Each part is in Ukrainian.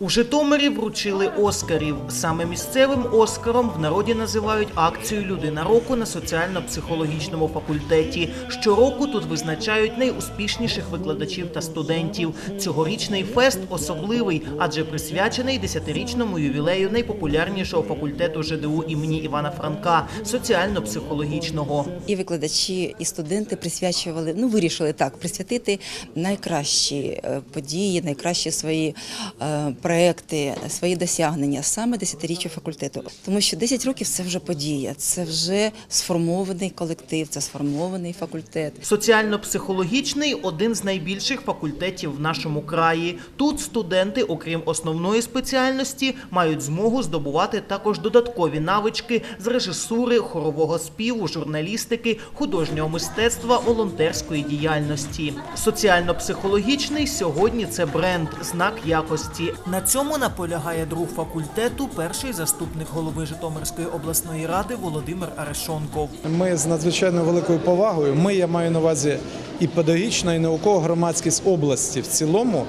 У Житомирі вручили Оскарів. Саме місцевим Оскаром в народі називають акцію Людина року на соціально-психологічному факультеті. Щороку тут визначають найуспішніших викладачів та студентів. Цьогорічний фест особливий, адже присвячений десятирічному ювілею найпопулярнішого факультету ЖДУ імені Івана Франка соціально-психологічного. І викладачі, і студенти присвячували, ну вирішили так присвятити найкращі е, події, найкращі свої е, проекти, свої досягнення саме десятиріччю факультету. Тому що 10 років це вже подія, це вже сформований колектив, це сформований факультет. Соціально-психологічний один з найбільших факультетів в нашому краї. Тут студенти, окрім основної спеціальності, мають змогу здобувати також додаткові навички з режисури, хорового співу, журналістики, художнього мистецтва, волонтерської діяльності. Соціально-психологічний сьогодні це бренд, знак якості. На цьому наполягає друг факультету, перший заступник голови Житомирської обласної ради Володимир Арешонков. Ми з надзвичайно великою повагою. Ми я маю на увазі і педагогічна, і наукова громадськість області в цілому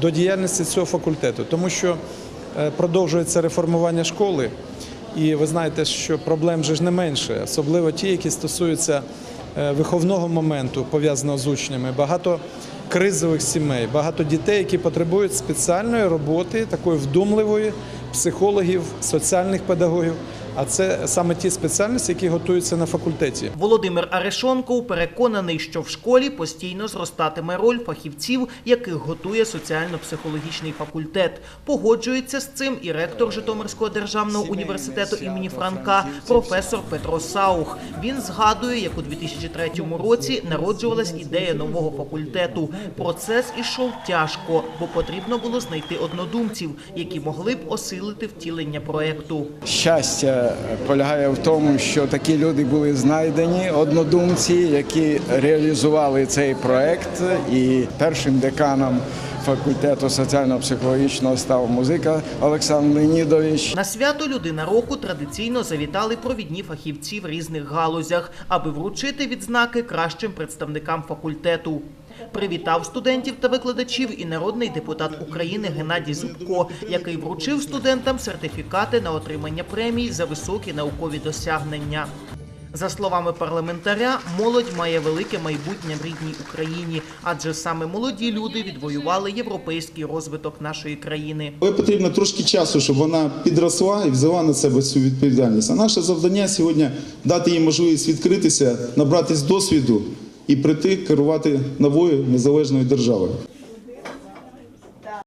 до діяльності цього факультету, тому що е, продовжується реформування школи, і ви знаєте, що проблем же ж не менше, особливо ті, які стосуються е, виховного моменту, пов'язаного з учнями. Багато кризових сімей, багато дітей, які потребують спеціальної роботи, такої вдумливої психологів, соціальних педагогів. А це саме ті спеціальності, які готуються на факультеті. Володимир Арешонков переконаний, що в школі постійно зростатиме роль фахівців, яких готує соціально-психологічний факультет. Погоджується з цим і ректор Житомирського державного університету імені Франка, професор Петро Саух. Він згадує, як у 2003 році народжувалась ідея нового факультету. Процес ішов тяжко, бо потрібно було знайти однодумців, які могли б осилити втілення проекту. Щастя полягає в тому, що такі люди були знайдені, однодумці, які реалізували цей проект. І першим деканом факультету соціально-психологічного став музика Олександр Леонідович. На свято Людина року традиційно завітали провідні фахівці в різних галузях, аби вручити відзнаки кращим представникам факультету. Привітав студентів та викладачів і народний депутат України Геннадій Зубко, який вручив студентам сертифікати на отримання премій за високі наукові досягнення. За словами парламентаря, молодь має велике майбутнє в рідній Україні, адже саме молоді люди відвоювали європейський розвиток нашої країни. Але потрібно трошки часу, щоб вона підросла і взяла на себе цю відповідальність. А наше завдання сьогодні дати їй можливість відкритися, набратись досвіду і прийти керувати новою незалежною державою.